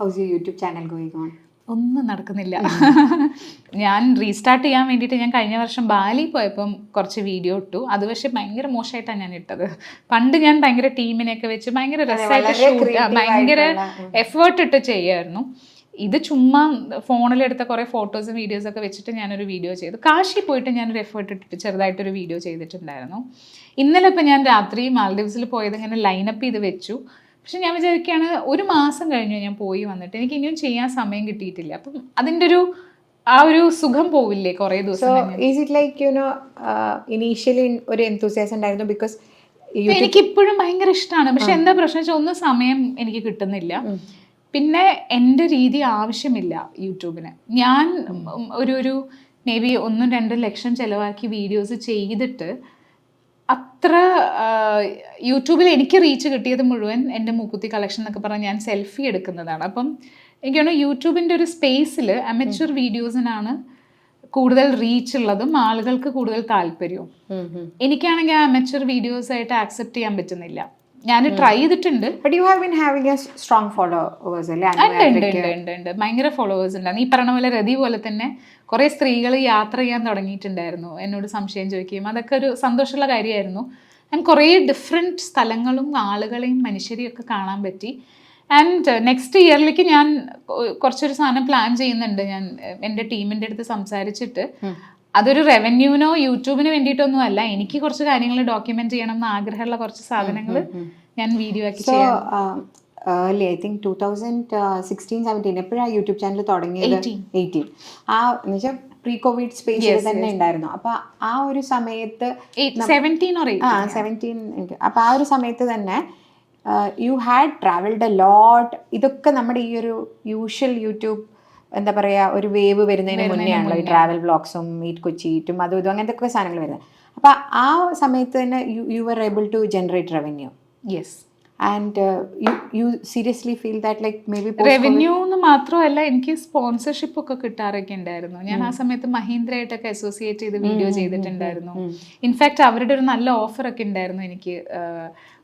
How's you YouTube channel going on ഒന്നും നടക്കുന്നില്ല. ഞാൻ റീസ്റ്റാർട്ട് ചെയ്യാൻ വേണ്ടിയിട്ട് ഞാൻ കഴിഞ്ഞ വർഷം ബാലി പോയപ്പം കുറച്ച് വീഡിയോ ഇട്ടു. അത് പക്ഷെ ഭയങ്കര മോശമായിട്ടാണ് ഞാൻ ഇട്ടത്. പണ്ട് ഞാൻ ഭയങ്കര ടീമിനെയൊക്കെ വെച്ച് ഭയങ്കര രസമായിട്ട് ഷൂട്ട് ഭയങ്കര എഫേർട്ട് ഇട്ട് ചെയ്യായിരുന്നു. ഇത് ചുമ്മാ ഫോണിലെടുത്ത കുറേ ഫോട്ടോസും വീഡിയോസും ഒക്കെ വെച്ചിട്ട് ഞാനൊരു വീഡിയോ ചെയ്തു. കാശി പോയിട്ട് ഞാനൊരു എഫേർട്ട് ഇട്ടിട്ട് ചെറുതായിട്ടൊരു വീഡിയോ ചെയ്തിട്ടുണ്ടായിരുന്നു. ഇന്നലെ ഇപ്പം ഞാൻ രാത്രി മാൽഡീവ്സിൽ പോയത് ഇങ്ങനെ ലൈനപ്പ് ചെയ്ത് വെച്ചു. പക്ഷെ ഞാൻ വിചാരിക്കുകയാണ് ഒരു മാസം കഴിഞ്ഞു ഞാൻ പോയി വന്നിട്ട്. എനിക്ക് ഇനിയും ചെയ്യാൻ സമയം കിട്ടിയിട്ടില്ല. അപ്പം അതിന്റെ ഒരു ആ ഒരു സുഖം പോവില്ലേ കുറേ ദിവസം is it like you know initially ഒരു എന്തൂസിയാസം ഉണ്ടായിരുന്നു? ബിക്കോസ് എനിക്ക് ഇപ്പോഴും ഭയങ്കര ഇഷ്ടമാണ്. പക്ഷെ എന്താ പ്രശ്നം വെച്ചാൽ ഒന്നും സമയം എനിക്ക് കിട്ടുന്നില്ല. പിന്നെ എന്റെ രീതി ആവശ്യമില്ല യൂട്യൂബിന്. ഞാൻ ഒരു ഒരു മേ ബി ഒന്നും രണ്ടും ലക്ഷം ചിലവാക്കി വീഡിയോസ് ചെയ്തിട്ട് അത്ര യൂട്യൂബിൽ എനിക്ക് റീച്ച് കിട്ടിയത് മുഴുവൻ എന്റെ മൂക്കുത്തി കളക്ഷൻ എന്നൊക്കെ പറഞ്ഞ് ഞാൻ സെൽഫി എടുക്കുന്നതാണ്. അപ്പം എനിക്ക് തോന്നുന്നു യൂട്യൂബിന്റെ ഒരു സ്പേസിൽ അമച്വർ വീഡിയോസിനാണ് കൂടുതൽ റീച്ച് ഉള്ളതും ആളുകൾക്ക് കൂടുതൽ താല്പര്യവും. എനിക്കാണെങ്കിൽ ആ അമച്വർ വീഡിയോസ് ആയിട്ട് ആക്സെപ്റ്റ് ചെയ്യാൻ പറ്റുന്നില്ല. ഞാൻ ട്രൈ ചെയ്തിട്ടുണ്ട്. But you have been having a strong followers അല്ലേ? ഉണ്ട്. ഭയങ്കര ഫോളോവേഴ്സ് ഉണ്ടായിരുന്നു ഈ പറഞ്ഞ പോലെ രതി പോലെ തന്നെ കുറെ സ്ത്രീകൾ യാത്ര ചെയ്യാൻ തുടങ്ങിയിട്ടുണ്ടായിരുന്നു. എന്നോട് സംശയം ചോദിക്കുകയും അതൊക്കെ ഒരു സന്തോഷമുള്ള കാര്യമായിരുന്നു. ഞാൻ കുറേ ഡിഫറെന്റ് സ്ഥലങ്ങളും ആളുകളെയും മനുഷ്യരെയും ഒക്കെ കാണാൻ പറ്റി. ആൻഡ് നെക്സ്റ്റ് ഇയറിലേക്ക് ഞാൻ കുറച്ചൊരു സാധനം പ്ലാൻ ചെയ്യുന്നുണ്ട് ഞാൻ എന്റെ ടീമിന്റെ അടുത്ത് സംസാരിച്ചിട്ട്. അതൊരു റവന്യൂവിനോ യൂട്യൂബിന് വേണ്ടിയിട്ടൊന്നും അല്ല എനിക്ക് കുറച്ച് കാര്യങ്ങൾ ഡോക്യുമെന്റ് ചെയ്യണം എന്ന് ആഗ്രഹമുള്ള കുറച്ച് സാധനങ്ങൾ ഞാൻ വീഡിയോ ആക്കി ചെയ്യാം early I think two thousand sixteen seventeen എപ്പോഴാണ് യൂട്യൂബ് ചാനൽ തുടങ്ങിയത്? 18. എയ്റ്റീൻ ആ എന്നുവെച്ചാൽ പ്രീ കോവിഡ് സ്പേസിൽ തന്നെ ഉണ്ടായിരുന്നു. അപ്പൊ ആ ഒരു സമയത്ത് ആ സെവന്റീൻ അപ്പൊ ആ ഒരു സമയത്ത് തന്നെ you had travelled a lot ഇതൊക്കെ നമ്മുടെ ഈ ഒരു യൂഷ്വൽ യൂട്യൂബ് എന്താ പറയാ ഒരു വേവ് വരുന്നതിന് മുന്നേ ആണല്ലോ ഈ ട്രാവൽ ബ്ലോഗ്സും മീറ്റ് കൊച്ചിയിട്ടും അതും ഇതും അങ്ങനത്തെ ഒക്കെ സാധനങ്ങൾ വരുന്നത്. അപ്പൊ ആ സമയത്ത് തന്നെ you you are able to generate revenue yes and you you seriously feel that like maybe revenue എന്ന് മാത്രമല്ല എനിക്ക് സ്പോൺസർഷിപ്പ് ഒക്കെ കിട്ടാറൊക്കെ ഉണ്ടായിരുന്നു. ഞാൻ ആ സമയത്ത് മഹീന്ദ്രയായിട്ടൊക്കെ അസോസിയേറ്റ് ചെയ്ത് വീഡിയോ ചെയ്തിട്ടുണ്ടായിരുന്നു. ഇൻഫാക്ട് അവരുടെ ഒരു നല്ല ഓഫർ ഒക്കെ ഉണ്ടായിരുന്നു എനിക്ക്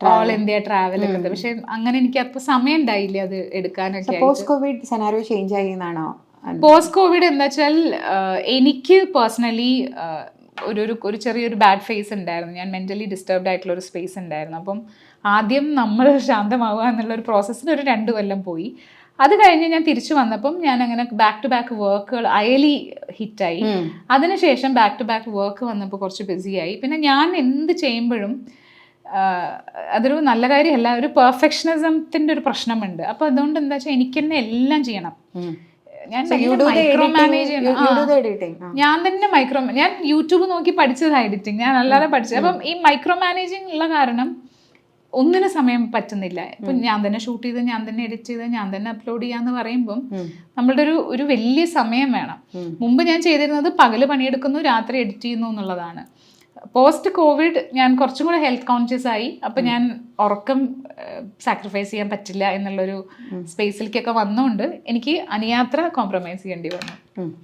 ഓൾ ഇന്ത്യ ട്രാവൽ ഒക്കെ. പക്ഷെ അങ്ങനെ എനിക്ക് അപ്പൊ സമയം ഉണ്ടായില്ല അത് എടുക്കാനൊക്കെ പോസ്റ്റ് കോവിഡ് സെനാരിയോ ചേഞ്ച് ആയി എന്നാണോ? പോസ്റ്റ് കോവിഡ് എന്താ വെച്ചാൽ എനിക്ക് പേഴ്സണലി ഒരു ഒരു ഒരു ചെറിയൊരു ബാഡ് ഫേസ് ഉണ്ടായിരുന്നു. ഞാൻ മെന്റലി ഡിസ്റ്റർബ്ഡ് ആയിട്ടുള്ള ഒരു സ്പേസ് ഉണ്ടായിരുന്നു. അപ്പം ആദ്യം നമ്മൾ ശാന്തമാവുക എന്നുള്ള ഒരു പ്രോസസ്സിന് ഒരു രണ്ട് കൊല്ലം പോയി. അത് കഴിഞ്ഞ് ഞാൻ തിരിച്ചു വന്നപ്പം ഞാൻ അങ്ങനെ ബാക്ക് ടു ബാക്ക് വർക്കുകൾ അയലി ഹിറ്റായി അതിനുശേഷം ബാക്ക് ടു ബാക്ക് വർക്ക് വന്നപ്പോൾ കുറച്ച് ബിസിയായി പിന്നെ ഞാൻ എന്ത് ചെയ്യുമ്പോഴും അതൊരു നല്ല കാര്യമല്ല ഒരു പെർഫെക്ഷനിസത്തിന്റെ ഒരു പ്രശ്നമുണ്ട്. അപ്പോൾ അതുകൊണ്ട് എന്താ വെച്ചാൽ എനിക്ക് തന്നെ എല്ലാം ചെയ്യണം. ഞാൻ ഞാൻ തന്നെ മൈക്രോ ഞാൻ യൂട്യൂബ് നോക്കി പഠിച്ചതാണ് എഡിറ്റിംഗ് ഞാൻ അല്ലാതെ പഠിച്ചത്. അപ്പം ഈ മൈക്രോ മാനേജിങ് ഉള്ള കാരണം ഒന്നിനും സമയം പറ്റുന്നില്ല. ഇപ്പൊ ഞാൻ തന്നെ ഷൂട്ട് ചെയ്ത് ഞാൻ തന്നെ എഡിറ്റ് ചെയ്ത് ഞാൻ തന്നെ അപ്ലോഡ് ചെയ്യാന്ന് പറയുമ്പം നമ്മളുടെ ഒരു ഒരു വലിയ സമയം വേണം. മുമ്പ് ഞാൻ ചെയ്തിരുന്നത് പകൽ പണിയെടുക്കുന്നു രാത്രി എഡിറ്റ് ചെയ്യുന്നു എന്നുള്ളതാണ്. പോസ്റ്റ് കോവിഡ് ഞാൻ കുറച്ചും കൂടെ ഹെൽത്ത് കോൺഷ്യസ് ആയി. അപ്പൊ ഞാൻ ഉറക്കം സാക്രിഫൈസ് ചെയ്യാൻ പറ്റില്ല എന്നുള്ളൊരു സ്പേസിലേക്കൊക്കെ വന്നുകൊണ്ട് എനിക്ക് അനുയാത്ര കോംപ്രമൈസ് ചെയ്യേണ്ടി വന്നു.